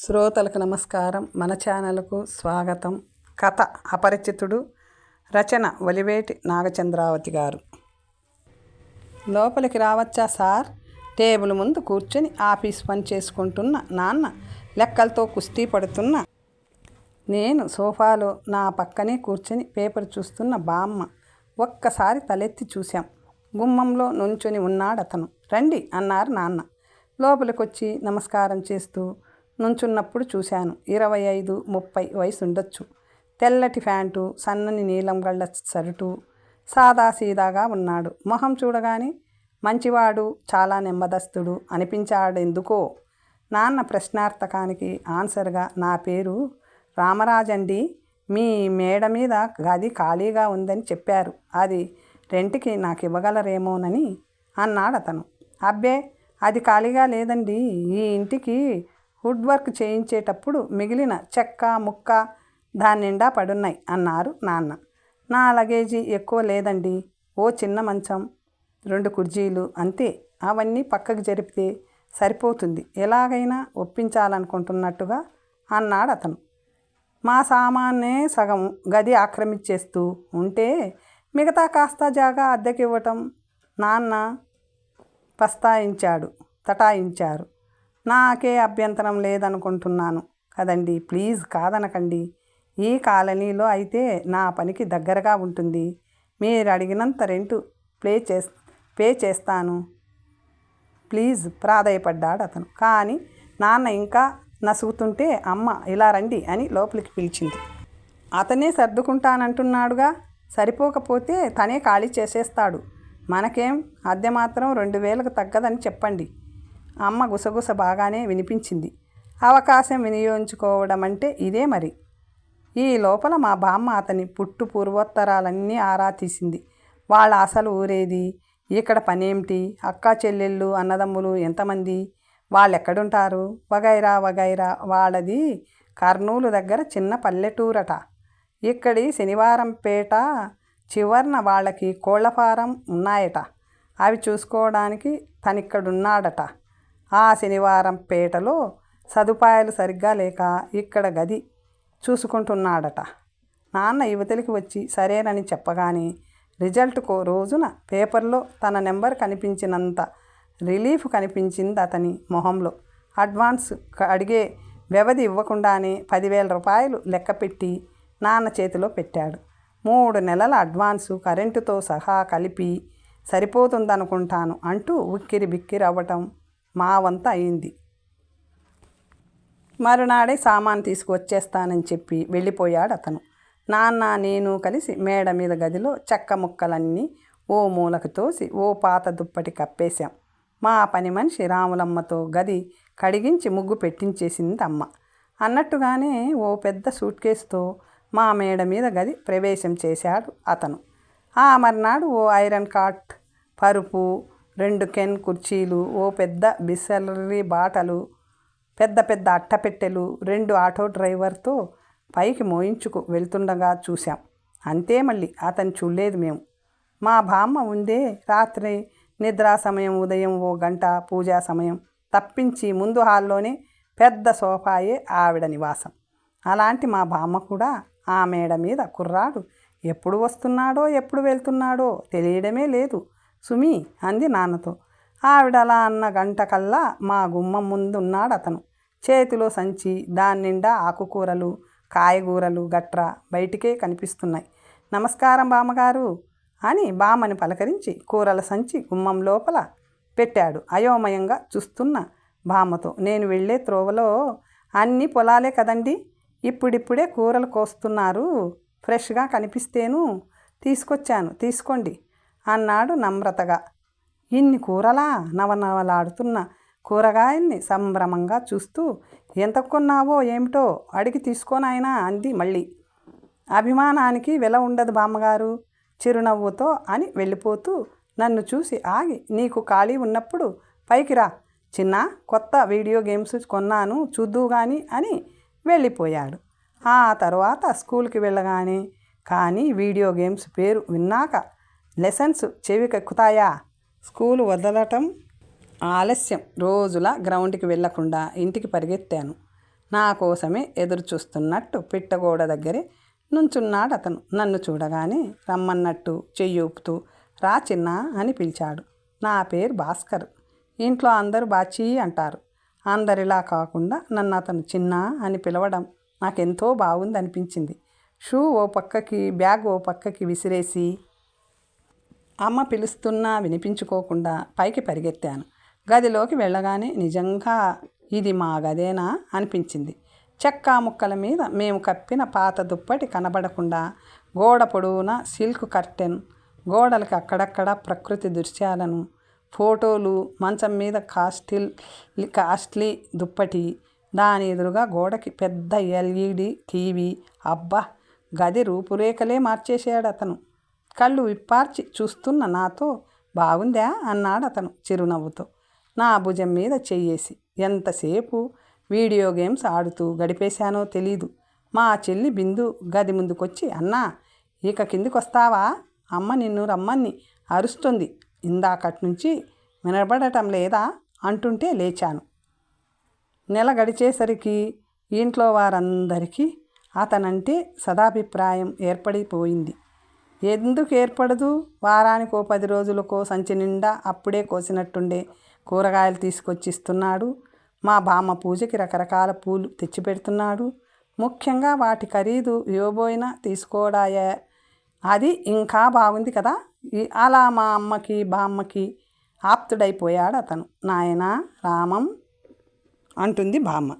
శ్రోతలకు నమస్కారం. మన ఛానల్కు స్వాగతం. కథ అపరిచితుడు రచన ఒలివేటి నాగచంద్రావతి గారు. లోపలికి రావచ్చా సార్? టేబుల్ ముందు కూర్చొని ఆఫీస్ పని చేసుకుంటున్న నాన్న లెక్కలతో కుస్తీ పడుతున్న. నేను సోఫాలో నా పక్కనే కూర్చొని పేపర్ చూస్తున్న బామ్మ ఒక్కసారి తలెత్తి చూశాం. గుమ్మంలో నుంచొని ఉన్నాడతను. రండి అన్నారు నాన్న. లోపలికొచ్చి నమస్కారం చేస్తూ నుంచున్నప్పుడు చూశాను. ఇరవై ఐదు ముప్పై వయసు ఉండొచ్చు తెల్లటి ప్యాంటు సన్నని నీలం గళ్ళ సరుటు. సాదాసీదాగా ఉన్నాడు. మొహం చూడగానే మంచివాడు చాలా నెమ్మదస్తుడు అనిపించాడెందుకో? నాన్న ప్రశ్నార్థకానికి ఆన్సర్గా నా పేరు రామరాజండి. మీ మేడ మీద గది ఖాళీగా ఉందని చెప్పారు. అది రెంట్కి నాకు ఇవ్వగలరేమోనని అన్నాడు అతను అబ్బే అది ఖాళీగా లేదండి. ఈ ఇంటికి వుడ్ వర్క్ చేయించేటప్పుడు మిగిలిన చెక్క ముక్క దాని నిండా పడున్నాయి అన్నారు నాన్న. నా లగేజీ ఎక్కువ లేదండి. ఓ చిన్న మంచం రెండు కుర్జీలు అంతే. అవన్నీ పక్కకు జరిపితే సరిపోతుంది. ఎలాగైనా ఒప్పించాలనుకుంటున్నట్టుగా అన్నాడు అతను. మా సామాన్నే సగం గది ఆక్రమించేస్తూ ఉంటే మిగతా కాస్త జాగా అద్దెకి ఇవ్వటం నాన్న పస్తాయించాడు తటాయించారు. నాకే అభ్యంతరం లేదనుకుంటున్నాను. కదండి ప్లీజ్ కాదనకండి. ఈ కాలనీలో అయితే నా పనికి దగ్గరగా ఉంటుంది. మీరు అడిగినంత రెంటు ప్లే చేస్ పే చేస్తాను. ప్లీజ్ ప్రాధాయపడ్డాడు అతను. కానీ నాన్న ఇంకా నసుగుతుంటే అమ్మ ఇలా రండి అని లోపలికి పిలిచింది. అతనే సర్దుకుంటానంటున్నాడుగా. సరిపోకపోతే తనే ఖాళీ చేసేస్తాడు. మనకేం? అద్దె మాత్రం రెండు వేలకు తగ్గదని చెప్పండి. అమ్మ గుసగుస బాగానే వినిపించింది. అవకాశం వినియోగించుకోవడం అంటే ఇదే మరి. ఈ లోపల మా బామ్మ అతని పుట్టు పూర్వోత్తరాలన్నీ ఆరా తీసింది. వాళ్ళ అసలు ఊరేది? ఇక్కడ పనేమిటి అక్కా చెల్లెళ్ళు అన్నదమ్ములు ఎంతమంది? వాళ్ళు ఎక్కడుంటారు వగైరా వగైరా వాళ్ళది కర్నూలు దగ్గర చిన్న పల్లెటూరట. ఇక్కడి శనివారం పేట చివర్న వాళ్ళకి కోళ్ళ ఫారం ఉన్నాయట. అవి చూసుకోవడానికి తనిక్కడున్నాడట. ఆ శనివారం పేటలో సదుపాయాలు సరిగ్గా లేక ఇక్కడ గది చూసుకుంటున్నాడట. నాన్న యువతలికి వచ్చి సరేనని చెప్పగానే రిజల్ట్కు రోజున పేపర్లో తన నెంబర్ కనిపించినంత రిలీఫ్ కనిపించింది అతని మొహంలో అడ్వాన్స్ అడిగే వ్యవధి ఇవ్వకుండానే పదివేల రూపాయలు లెక్కపెట్టి నాన్న చేతిలో పెట్టాడు. మూడు నెలల అడ్వాన్సు కరెంటుతో సహా కలిపి సరిపోతుందనుకుంటాను అంటూ ఉక్కిరి బిక్కిరి అవ్వటం మా వంత అయింది. మరునాడే సామాన్ తీసుకువచ్చేస్తానని చెప్పి వెళ్ళిపోయాడు అతను నాన్న నేను కలిసి మేడ మీద గదిలో చెక్క ముక్కలన్నీ ఓ మూలకు తోసి ఓ పాత దుప్పటి కప్పేశాం. మా పని మనిషి రాములమ్మతో గది కడిగించి ముగ్గు పెట్టించేసింది అమ్మ అన్నట్టుగానే ఓ పెద్ద సూట్ కేసుతో మా మేడ మీద గది ప్రవేశం చేశాడు అతను. ఆ మర్నాడు ఓ ఐరన్ కాట్ పరుపు రెండు కెన్ కుర్చీలు ఓ పెద్ద బిసలరీ బాటలు పెద్ద పెద్ద అట్టపెట్టెలు రెండు ఆటో డ్రైవర్తో పైకి మోయించుకు వెళ్తుండగా చూశాం. అంతే మళ్ళీ అతను చూడలేదు మేము. మా బామ్మ ఉందే రాత్రి నిద్రా సమయం ఉదయం ఓ గంట పూజా సమయం. తప్పించి ముందు హాల్లోనే పెద్ద సోఫాయే ఆవిడ నివాసం. అలాంటి మా బామ్మ కూడా ఆ మేడ మీద కుర్రాడు ఎప్పుడు వస్తున్నాడో ఎప్పుడు వెళ్తున్నాడో తెలియడమే లేదు. సుమి అంది నాన్నతో. ఆవిడలా అన్న గంట కల్లా మా గుమ్మం ముందున్నాడు అతను చేతిలో సంచి దాని నిండా ఆకుకూరలు కాయగూరలు గట్రా బయటికే కనిపిస్తున్నాయి. నమస్కారం బామ్మగారు అని బామ్మని పలకరించి కూరల సంచి గుమ్మం లోపల పెట్టాడు. అయోమయంగా చూస్తున్న బామ్మతో నేను వెళ్ళే త్రోవలో అన్ని పొలాలే కదండి ఇప్పుడిప్పుడే కూరలు కోస్తున్నారు. ఫ్రెష్గా కనిపిస్తేను తీసుకొచ్చాను. తీసుకోండి. అన్నాడు నమ్రతగా. ఇన్ని కూరలా నవనవలాడుతున్న కూరగాయల్ని సంభ్రమంగా చూస్తూ ఎంత కొన్నావో ఏమిటో అడిగి తీసుకోనాయనా అంది మళ్ళీ. అభిమానానికి వెల ఉండదు బామ్మగారు చిరునవ్వుతో అని వెళ్ళిపోతూ నన్ను చూసి ఆగి నీకు ఖాళీ ఉన్నప్పుడు పైకి రా చిన్న కొత్త వీడియో గేమ్స్ కొన్నాను చూద్దు కానీ అని వెళ్ళిపోయాడు. ఆ తర్వాత స్కూల్కి వెళ్ళగానే కానీ వీడియో గేమ్స్ పేరు విన్నాక లెసన్స్ చెవికెక్కుతాయా? స్కూల్ వదలటం ఆలస్యం. రోజులా గ్రౌండ్కి వెళ్ళకుండా ఇంటికి పరిగెత్తాను. నా కోసమే ఎదురు చూస్తున్నట్టు పిట్టగోడ దగ్గరే నుంచున్నాడు అతను. నన్ను చూడగానే రమ్మన్నట్టు చెయ్యూపుతూ రా చిన్న అని పిలిచాడు. నా పేరు భాస్కర్. ఇంట్లో అందరూ బాచీ అంటారు. అందరిలా కాకుండా నన్ను అతను చిన్న అని పిలవడం నాకెంతో బాగుంది అనిపించింది షూ ఓ పక్కకి బ్యాగ్ ఓ పక్కకి విసిరేసి అమ్మ పిలుస్తున్నా వినిపించుకోకుండా పైకి పరిగెత్తాను. గదిలోకి వెళ్ళగానే నిజంగా ఇది మా గదేనా అనిపించింది. చెక్కా ముక్కల మీద మేము కప్పిన పాత దుప్పటి కనబడకుండా గోడ పొడవున సిల్క్ కర్టెన్ గోడలకి అక్కడక్కడ ప్రకృతి దృశ్యాలను ఫోటోలు మంచం మీద కాస్టిల్ కాస్ట్లీ దుప్పటి దాని ఎదురుగా గోడకి పెద్ద ఎల్ఈడి టీవీ. అబ్బా! గది రూపురేఖలే మార్చేసాడు అతను. కళ్ళు విప్పార్చి చూస్తున్న నాతో బాగుందా? అన్నాడు అతను చిరునవ్వుతో. నా భుజం మీద చెయ్యేసి ఎంతసేపు వీడియో గేమ్స్ ఆడుతూ గడిపేశానో తెలీదు. మా చెల్లి బిందు గది ముందుకొచ్చి అన్నా ఇక కిందికొస్తావా? అమ్మ నిన్ను రమ్మని అరుస్తుంది. ఇందాకటి నుంచి వినబడటం లేదా? అంటుంటే లేచాను. నెల గడిచేసరికి ఇంట్లో వారందరికీ అతనంటే సదాభిప్రాయం ఏర్పడిపోయింది. ఎందుకు ఏర్పడదు? వారానికో పది రోజులకో సంచి నిండా అప్పుడే కోసినట్టుండే కూరగాయలు తీసుకొచ్చి ఇస్తున్నాడు మా బామ్మ పూజకి రకరకాల పూలు తెచ్చిపెడుతున్నాడు. ముఖ్యంగా వాటి ఖరీదు ఇవ్వబోయినా తీసుకోడాయే. అది ఇంకా బాగుంది కదా? అలా మా అమ్మకి బామ్మకి ఆప్తుడైపోయాడు అతను. నాయన రామం అంటుంది బామ్మ.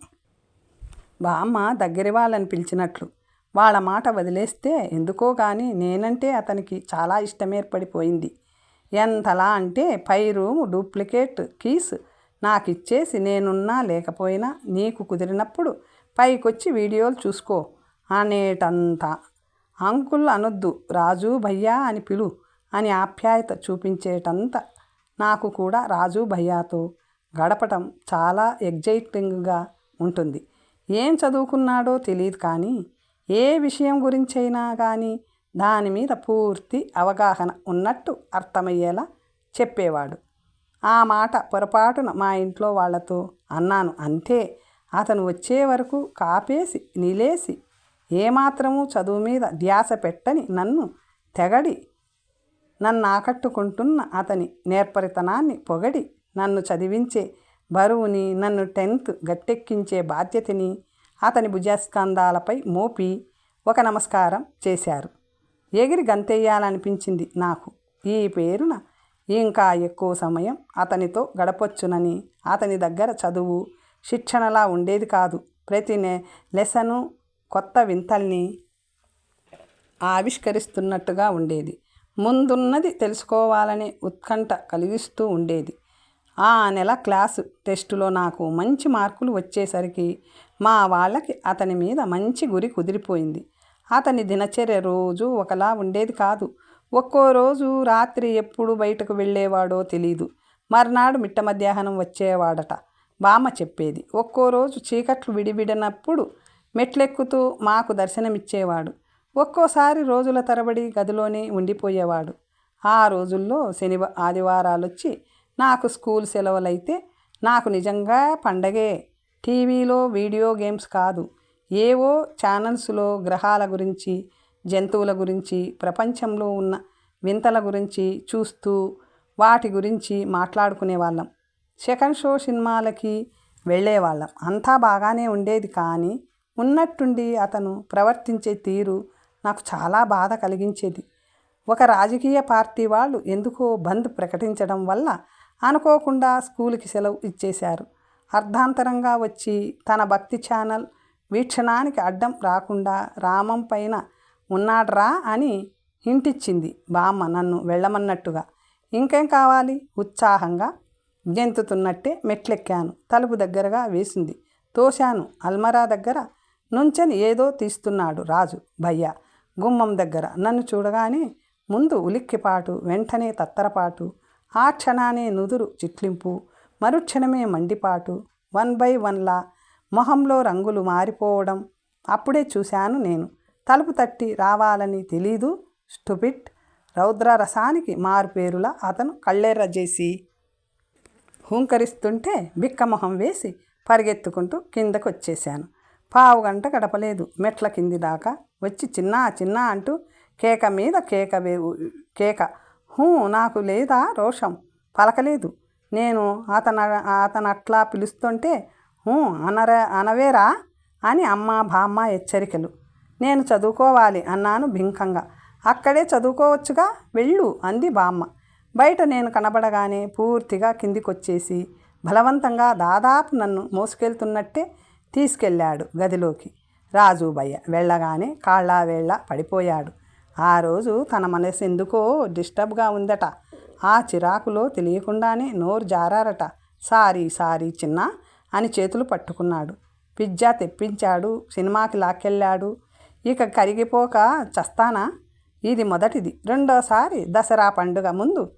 బామ్మ దగ్గరి వాళ్ళని పిలిచినట్లు వాళ్ళ మాట వదిలేస్తే ఎందుకో కానీ నేనంటే అతనికి చాలా ఇష్టం ఏర్పడిపోయింది ఎంతలా అంటే పై రూమ్ డూప్లికేట్ కీస్ నాకు ఇచ్చేసి నేనున్నా లేకపోయినా నీకు కుదిరినప్పుడు పైకొచ్చి వీడియోలు చూసుకో అనేటంత. అంకుల్ అనొద్దు రాజు భయ్యా అని పిలు అని ఆప్యాయత చూపించేటంత నాకు కూడా రాజు భయ్యాతో గడపటం చాలా ఎగ్జైటింగ్గా ఉంటుంది. ఏం చదువుకున్నాడో తెలియదు కానీ ఏ విషయం గురించైనా కానీ దాని మీద పూర్తి అవగాహన ఉన్నట్టు అర్థమయ్యేలా చెప్పేవాడు. ఆ మాట పొరపాటున మా ఇంట్లో వాళ్ళతో అన్నాను అంతే అతను వచ్చే వరకు కాపేసి నిలేసి ఏమాత్రము చదువు మీద ధ్యాస పెట్టని నన్ను తెగడి నన్ను ఆకట్టుకుంటున్న అతని నేర్పరితనాన్ని పొగడి నన్ను చదివించే బరువుని నన్ను టెన్త్ గట్టెక్కించే బాధ్యతని అతని భుజస్కంధాలపై మోపి ఒక నమస్కారం చేశారు. ఎగిరి గంతెయ్యాలనిపించింది నాకు. ఈ పేరున ఇంకా ఎక్కువ సమయం అతనితో గడపొచ్చునని అతని దగ్గర చదువు శిక్షణలా ఉండేది కాదు. ప్రతి నె లెసను కొత్త వింతల్ని ఆవిష్కరిస్తున్నట్టుగా ఉండేది. ముందున్నది తెలుసుకోవాలనే ఉత్కంఠ కలిగిస్తూ ఉండేది. ఆ నెల క్లాసు టెస్టులో నాకు మంచి మార్కులు వచ్చేసరికి మా వాళ్ళకి అతని మీద మంచి గురి కుదిరిపోయింది. అతని దినచర్య రోజు ఒకలా ఉండేది కాదు. ఒక్కో రోజు రాత్రి ఎప్పుడు బయటకు వెళ్ళేవాడో తెలీదు. మర్నాడు మిట్ట మధ్యాహ్నం వచ్చేవాడట. బామ్మ చెప్పేది. ఒక్కో రోజు చీకట్లు విడివిడినప్పుడు మెట్లెక్కుతూ మాకు దర్శనమిచ్చేవాడు. ఒక్కోసారి రోజుల తరబడి గదిలోనే ఉండిపోయేవాడు. ఆ రోజుల్లో శని ఆదివారాలొచ్చి నాకు స్కూల్ సెలవులైతే నాకు నిజంగా పండగే టీవీలో వీడియో గేమ్స్ కాదు. ఏవో ఛానల్స్లో గ్రహాల గురించి జంతువుల గురించి ప్రపంచంలో ఉన్న వింతల గురించి చూస్తూ వాటి గురించి మాట్లాడుకునే వాళ్ళం. సెకండ్ షో సినిమాలకి వెళ్ళేవాళ్ళం అంతా బాగానే ఉండేది కానీ ఉన్నట్టుండి అతను ప్రవర్తించే తీరు నాకు చాలా బాధ కలిగించేది. ఒక రాజకీయ పార్టీ వాళ్ళు ఎందుకో బంద్ ప్రకటించడం వల్ల అనుకోకుండా స్కూల్కి సెలవు ఇచ్చేశారు. అర్ధాంతరంగా వచ్చి తన భక్తి ఛానల్ వీక్షణానికి అడ్డం రాకుండా రామం పైన ఉన్నాడ్రా అని ఇంటిచ్చింది బామ్మ నన్ను వెళ్ళమన్నట్టుగా. ఇంకేం కావాలి? ఉత్సాహంగా గెంతుతున్నట్టే మెట్లెక్కాను. తలుపు దగ్గరగా వేసింది. తోశాను. అల్మరా దగ్గర నుంచని ఏదో తీస్తున్నాడు రాజు. భయ్య! గుమ్మం దగ్గర. నన్ను చూడగానే ముందు ఉలిక్కిపాటు వెంటనే తత్తరపాటు ఆ క్షణానే నుదురు చిట్లింపు మరుక్షణమే మండిపాటు. వన్ బై వన్లా మొహంలో రంగులు మారిపోవడం. అప్పుడే చూశాను నేను. తలుపు తట్టి రావాలని తెలీదు. స్టుపిట్ రౌద్ర రసానికి మారుపేరులా అతను కళ్ళెర్ర చేసి హూంకరిస్తుంటే బిక్కమొహం వేసి పరిగెత్తుకుంటూ కిందకు వచ్చేశాను పావు గంట గడపలేదు. మెట్ల కింది దాకా వచ్చి చిన్న చిన్న అంటూ కేక మీద కేక వేవు కేక. హూ నాకు లేదా రోషం? పలకలేదు. నేను అతను అతను అట్లా పిలుస్తుంటే అనరా అనవేరా? అని అమ్మ బామ్మ హెచ్చరికలు. నేను చదువుకోవాలి అన్నాను బింకంగా. అక్కడే చదువుకోవచ్చుగా? వెళ్ళు అంది బామ్మ. బయట నేను కనబడగానే పూర్తిగా కిందికొచ్చేసి బలవంతంగా దాదాపు నన్ను మోసుకెళ్తున్నట్టే తీసుకెళ్ళాడు గదిలోకి. రాజుబయ్య వెళ్ళగానే కాళ్ళ వేళ్ళ పడిపోయాడు. ఆ రోజు తన మనసు ఎందుకో డిస్టర్బ్గా ఉందట. ఆ చిరాకులో తెలియకుండానే నోరు జారారట. సారీ సారీ చిన్న అని చేతులు పట్టుకున్నాడు. పిజ్జా తెప్పించాడు సినిమాకి లాక్కెళ్ళాడు. ఇక కరిగిపోక చస్తానా? ఇది మొదటిది. రెండోసారి దసరా పండుగ ముందు.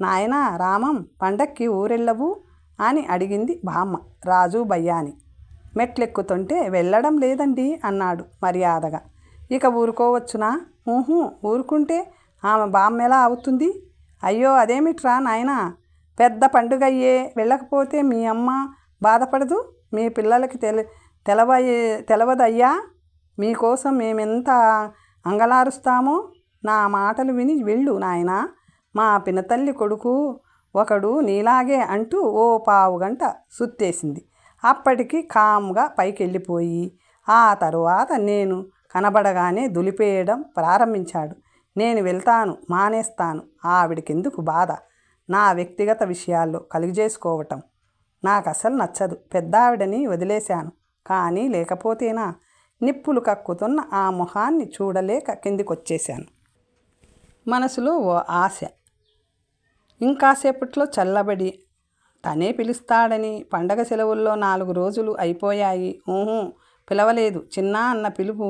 నాయన రామం పండక్కి ఊరెళ్ళవు? అని అడిగింది బామ్మ రాజు బయ్యాని. మెట్లెక్కుతుంటే వెళ్ళడం లేదండి అన్నాడు మర్యాదగా. ఇక ఊరుకోవచ్చునా? ఊహూ ఊరుకుంటే ఆమె బామ్మ ఎలా అవుతుంది? అయ్యో అదేమిట్రా నాయనా? పెద్ద పండుగ అయ్యే వెళ్ళకపోతే మీ అమ్మ బాధపడదు? మీ పిల్లలకి తెలి తెలవయ్యే తెలవదయ్యా? మీకోసం మేమెంత అంగలారుస్తామో? నా మాటలు విని వెళ్ళు నాయన. మా పినతల్లి కొడుకు ఒకడు నీలాగే అంటూ ఓ పావు గంట సుత్తేసింది. అప్పటికి కామ్గా పైకి వెళ్ళిపోయి ఆ తరువాత నేను కనబడగానే దులిపేయడం ప్రారంభించాడు. నేను వెళ్తాను మానేస్తాను. ఆవిడకెందుకు బాధ? నా వ్యక్తిగత విషయాల్లో కలిగజేసుకోవటం నాకు అసలు నచ్చదు. పెద్దావిడని వదిలేశాను. కానీ లేకపోతేనా? నిప్పులు కక్కుతున్న ఆ మొహాన్ని చూడలేక కిందికొచ్చేశాను. మనసులో ఓ ఆశ. ఇంకాసేపట్లో చల్లబడి తనే పిలుస్తాడని పండగ సెలవుల్లో నాలుగు రోజులు అయిపోయాయి. ఊహు పిలవలేదు. చిన్న అన్న పిలుపు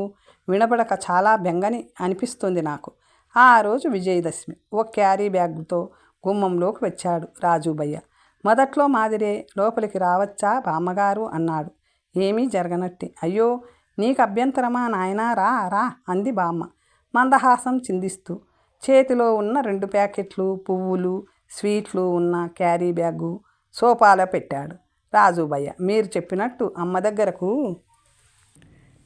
వినబడక చాలా బెంగని అనిపిస్తుంది నాకు. ఆ రోజు విజయదశమి. ఓ క్యారీ బ్యాగ్తో గుమ్మంలోకి వచ్చాడు రాజుబయ్య. మొదట్లో మాదిరే లోపలికి రావచ్చా బామ్మగారు? అన్నాడు. ఏమీ జరగనట్టే. అయ్యో నీకు అభ్యంతరమా నాయనా? రా రా అంది బామ్మ. మందహాసం చిందిస్తూ. చేతిలో ఉన్న రెండు ప్యాకెట్లు పువ్వులు స్వీట్లు ఉన్న క్యారీ బ్యాగు సోఫాలో పెట్టాడు రాజుబయ్య. మీరు చెప్పినట్టు అమ్మ దగ్గరకు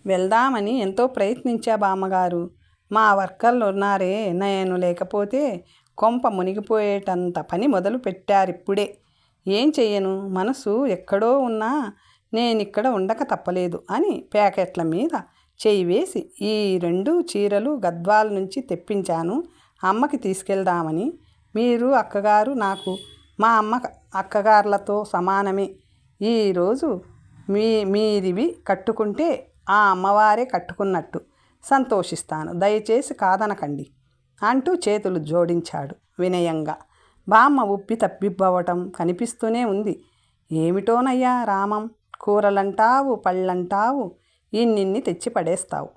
వెళ్దామని ఎంతో ప్రయత్నించా బామ్మగారు. మా వర్కర్లు ఉన్నారే నేను లేకపోతే కొంప మునిగిపోయేటంత పని మొదలు పెట్టారిప్పుడే. ఏం చెయ్యను? మనసు ఎక్కడో ఉన్నా నేనిక్కడ ఉండక తప్పలేదు అని ప్యాకెట్ల మీద చేయి వేసి ఈ రెండు చీరలు గద్వాల నుంచి తెప్పించాను. అమ్మకి తీసుకెళ్దామని. మీరు అక్కగారు నాకు మా అమ్మ అక్కగారులతో సమానమే. ఈరోజు మీ మీరివి కట్టుకుంటే ఆ అమ్మవారే కట్టుకున్నట్టు. సంతోషిస్తాను. దయచేసి కాదనకండి. అంటూ చేతులు జోడించాడు వినయంగా. బామ్మ ఉప్పి తప్పిబ్బవటం కనిపిస్తూనే ఉంది. ఏమిటోనయ్యా రామం? కూరలంటావు పళ్ళంటావు ఇన్నిన్ని తెచ్చి పడేస్తావు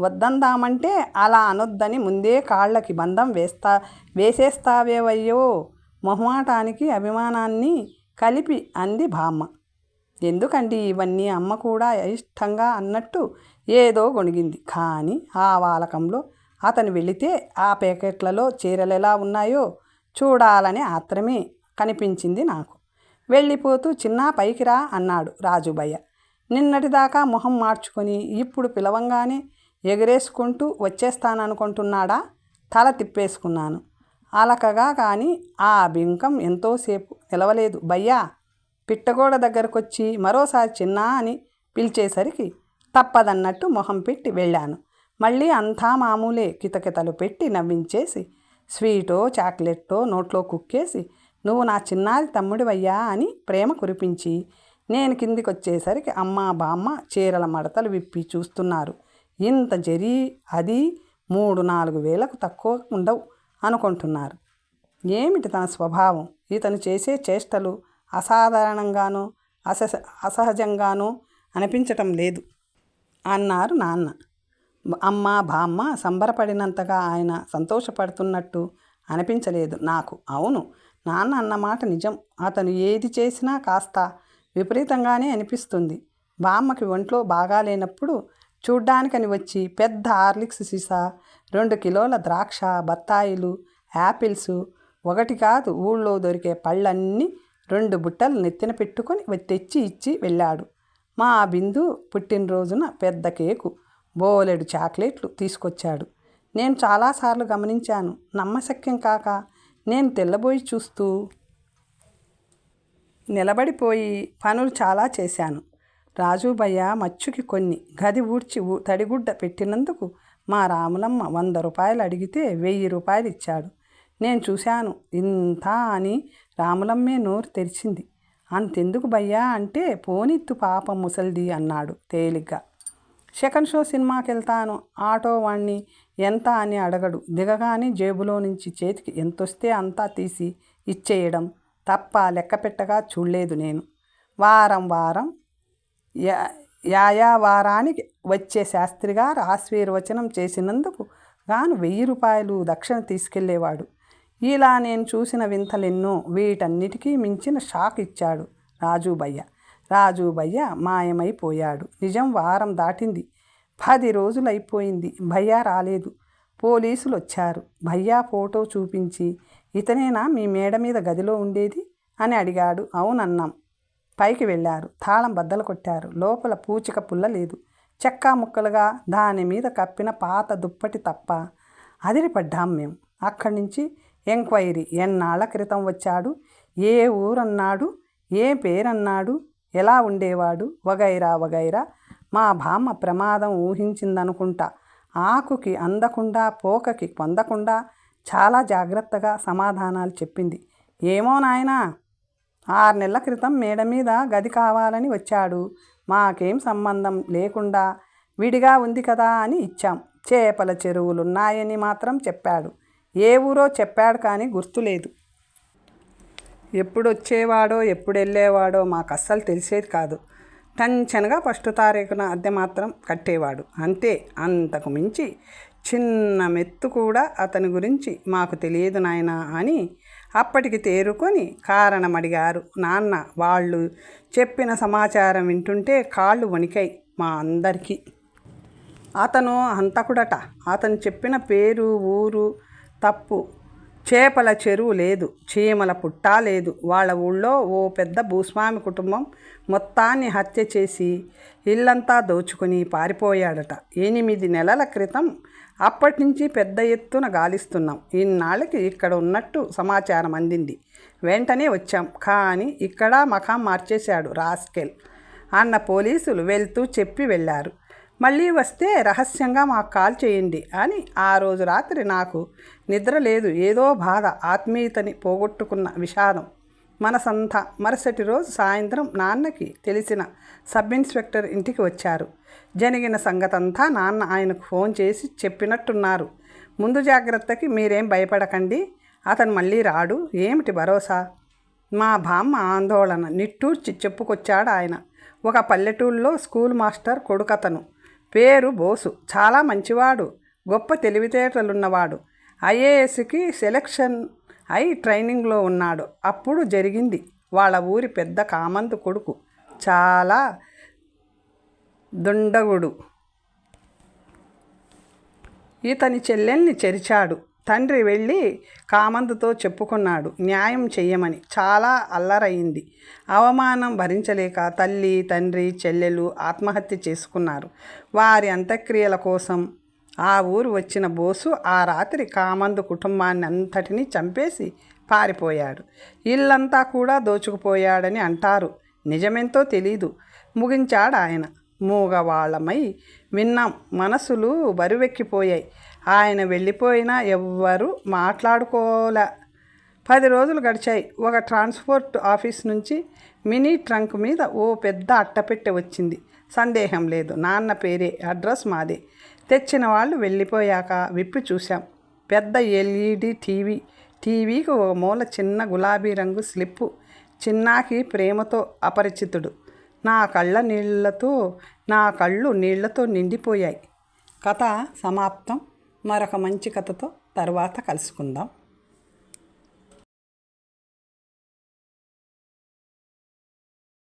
వద్దందామంటే అలా అనొద్దని ముందే కాళ్ళకి బంధం వేస్తా వేసేస్తావేవయ్యో? మొహమాటానికి అభిమానాన్ని కలిపి అంది బామ్మ. ఎందుకండి ఇవన్నీ అమ్మ కూడా ఇష్టంగా అన్నట్టు ఏదో గొణిగింది కానీ ఆ వాలకంలో అతను వెళితే ఆ ప్యాకెట్లలో చీరలు ఎలా ఉన్నాయో చూడాలని ఆత్రమే కనిపించింది నాకు. వెళ్ళిపోతూ చిన్న పైకిరా అన్నాడు రాజుబయ్య. నిన్నటిదాకా మొహం మార్చుకొని ఇప్పుడు పిలవంగానే ఎగరేసుకుంటూ వచ్చేస్తాననుకుంటున్నాడా? తల తిప్పేసుకున్నాను. అలకగా కానీ ఆ బింకం ఎంతోసేపు నిలవలేదు. బయ్యా పిట్టగోడ దగ్గరకొచ్చి మరోసారి చిన్న అని పిలిచేసరికి తప్పదన్నట్టు మొహం పెట్టి వెళ్ళాను. మళ్ళీ అంతా మామూలే కితకితలు పెట్టి నవ్వించేసి స్వీటో చాక్లెట్టో నోట్లో కుక్కేసి నువ్వు నా చిన్నారి తమ్ముడివయ్యా అని ప్రేమ కురిపించి నేను కిందికి వచ్చేసరికి అమ్మ బామ్మ చీరల మడతలు విప్పి చూస్తున్నారు. ఇంత జరి అది మూడు నాలుగు వేలకు తక్కువ ఉండవు అనుకుంటున్నారు. ఏమిటి తన స్వభావం? ఇతను చేసే చేష్టలు అసాధారణంగానో అస అసహజంగానో అనిపించటం లేదు. అన్నారు నాన్న. అమ్మ బామ్మ సంబరపడినంతగా ఆయన సంతోషపడుతున్నట్టు అనిపించలేదు నాకు. అవును నాన్న అన్నమాట నిజం. అతను ఏది చేసినా కాస్త విపరీతంగానే అనిపిస్తుంది. బామ్మకి ఒంట్లో బాగాలేనప్పుడు చూడ్డానికని వచ్చి పెద్ద హార్లిక్స్ సీసా రెండు కిలోల ద్రాక్ష బత్తాయిలు యాపిల్స్ ఒకటి కాదు ఊళ్ళో దొరికే పళ్ళన్నీ రెండు బుట్టలు నెత్తిన పెట్టుకొని తెచ్చి ఇచ్చి వెళ్ళాడు. మా బిందు పుట్టినరోజున పెద్ద కేకు బోలెడు చాక్లెట్లు తీసుకొచ్చాడు. నేను చాలాసార్లు గమనించాను. నమ్మశక్యం కాక నేను తెల్లబోయి చూస్తూ నిలబడిపోయి పనులు చాలా చేశాను. రాజుబయ్య మచ్చుకి కొన్ని గది ఊడ్చి తడిగుడ్డ పెట్టినందుకు మా రాములమ్మ వంద రూపాయలు అడిగితే వెయ్యి రూపాయలు ఇచ్చాడు. నేను చూశాను. ఇంత అని రాములమ్మే నోరు తెరిచింది. అంతెందుకు భయ్యా అంటే పోనిత్తు పాపం ముసల్ది అన్నాడు తేలిగ్గా. సెకండ్ షో సినిమాకి వెళ్తాను ఆటో వాణ్ణి ఎంత అని అడగడు. దిగగానే జేబులో నుంచి చేతికి ఎంతొస్తే అంతా తీసి ఇచ్చేయడం తప్ప లెక్క పెట్టగా చూడలేదు నేను. వారం వారం యా- యాయా వారానికి వచ్చే శాస్త్రి గారు ఆశీర్వచనం చేసినందుకు గాను వెయ్యి రూపాయలు దక్షిణ తీసుకెళ్ళేవాడు. ఇలా నేను చూసిన వింతలెన్నో వీటన్నిటికీ మించిన షాక్ ఇచ్చాడు రాజుబయ్య. రాజుబయ్య మాయమైపోయాడు. నిజం వారం దాటింది. పది రోజులు అయిపోయింది భయ్య రాలేదు. పోలీసులు వచ్చారు భయ్యా ఫోటో చూపించి ఇతనేనా మీ మేడ మీద గదిలో ఉండేది? అని అడిగాడు. అవునన్నాం. పైకి వెళ్ళారు. తాళం బద్దలు కొట్టారు. లోపల పూచిక పుల్ల లేదు. చెక్కా ముక్కలుగా దాని మీద కప్పిన పాత దుప్పటి తప్ప అదిరిపడ్డాం మేము అక్కడి నుంచి ఎంక్వైరీ. ఎన్నాళ్ళ క్రితం వచ్చాడు? ఏ ఊరన్నాడు? ఏ పేరన్నాడు? ఎలా ఉండేవాడు? వగైరా వగైరా. మా బామ్మ ప్రమాదం ఊహించిందనుకుంటా. ఆకుకి అందకుండా పోకకి పొందకుండా చాలా జాగ్రత్తగా సమాధానాలు చెప్పింది. ఏమో నాయనా ఆరు నెలల క్రితం మేడ మీద గది కావాలని వచ్చాడు. మాకేం సంబంధం లేకుండా విడిగా ఉంది కదా అని ఇచ్చాం. చేపల చెరువులున్నాయని మాత్రం చెప్పాడు. ఏ ఊరో చెప్పాడు కానీ గుర్తులేదు. ఎప్పుడొచ్చేవాడో ఎప్పుడు వెళ్ళేవాడో మాకు అస్సలు తెలిసేది కాదు. టంచనగా ఫస్ట్ తారీఖున అద్దె మాత్రం కట్టేవాడు. అంతే అంతకు మించి చిన్న మెత్తు కూడా అతని గురించి మాకు తెలియదు నాయనా అని అప్పటికి తేరుకొని కారణం అడిగారు నాన్న వాళ్ళు చెప్పిన సమాచారం వింటుంటే కాళ్ళు వణికాయి మా అందరికీ. అతను హంతకుడట. అతను చెప్పిన పేరు ఊరు తప్పు. చేపల చెరువు లేదు చీమల పుట్ట లేదు. వాళ్ళ ఊళ్ళో ఓ పెద్ద భూస్వామి కుటుంబం మొత్తాన్ని హత్య చేసి ఇల్లంతా దోచుకుని పారిపోయాడట. ఎనిమిది నెలల క్రితం అప్పటి నుంచి పెద్ద ఎత్తున గాలిస్తున్నాం. ఇన్నాళ్ళకి ఇక్కడ ఉన్నట్టు సమాచారం అందింది. వెంటనే వచ్చాం. కానీ ఇక్కడ మకాం మార్చేశాడు రాస్కెల్. అన్న పోలీసులు వెళ్తూ చెప్పి వెళ్ళారు మళ్ళీ వస్తే రహస్యంగా మాకు కాల్ చేయండి అని ఆ రోజు రాత్రి నాకు నిద్ర లేదు. ఏదో బాధ ఆత్మీయతని పోగొట్టుకున్న విషాదం. మనసంతా మరుసటి రోజు సాయంత్రం నాన్నకి తెలిసిన సబ్ ఇన్స్పెక్టర్ ఇంటికి వచ్చారు. జరిగిన సంగతంతా నాన్న ఆయనకు ఫోన్ చేసి చెప్పినట్టున్నారు. ముందు జాగ్రత్తకి మీరేం భయపడకండి. అతను మళ్ళీ రాడు. ఏమిటి భరోసా? మా బామ్మ ఆందోళన నిట్టూర్చి చెప్పుకొచ్చాడు ఆయన. ఒక పల్లెటూళ్ళలో స్కూల్ మాస్టర్ కొడుకతను. పేరు బోసు. చాలా మంచివాడు. గొప్ప తెలివితేటలున్నవాడు. ఐఏఎస్కి సెలక్షన్ అయి ట్రైనింగ్లో ఉన్నాడు. అప్పుడు జరిగింది. వాళ్ళ ఊరి పెద్ద కామంతు కొడుకు. చాలా దుండగుడు. ఇతని చెల్లెల్ని చెరిచాడు. తండ్రి వెళ్ళి కామందుతో చెప్పుకున్నాడు న్యాయం చెయ్యమని. చాలా అల్లరయింది. అవమానం భరించలేక తల్లి తండ్రి చెల్లెలు ఆత్మహత్య చేసుకున్నారు. వారి అంత్యక్రియల కోసం ఆ ఊరు వచ్చిన బోసు ఆ రాత్రి కామందు కుటుంబాన్ని అంతటినీ చంపేసి పారిపోయాడు. ఇల్లంతా కూడా దోచుకుపోయాడని అంటారు. నిజమెంతో తెలీదు. ముగించాడు ఆయన మూగవాళ్ళమై విన్నాం. మనసులు బరువెక్కిపోయాయి. ఆయన వెళ్ళిపోయినా ఎవ్వరు మాట్లాడుకోలే. పది రోజులు గడిచాయి. ఒక ట్రాన్స్పోర్ట్ ఆఫీస్ నుంచి మినీ ట్రంక్ మీద ఓ పెద్ద అట్టపెట్టె వచ్చింది. సందేహం లేదు. నాన్న పేరే అడ్రస్ మాదే. తెచ్చిన వాళ్ళు వెళ్ళిపోయాక విప్పి చూశాం. పెద్ద ఎల్ఈడి టీవీ. టీవీకి ఒక మూల చిన్న గులాబీ రంగు స్లిప్పు. చిన్నాకి ప్రేమతో అపరిచితుడు. నా కళ్ళ నీళ్ళతో నా కళ్ళు నీళ్ళతో నిండిపోయాయి. కథ సమాప్తం. మరొక మంచి కథతో తర్వాత కలుసుకుందాం.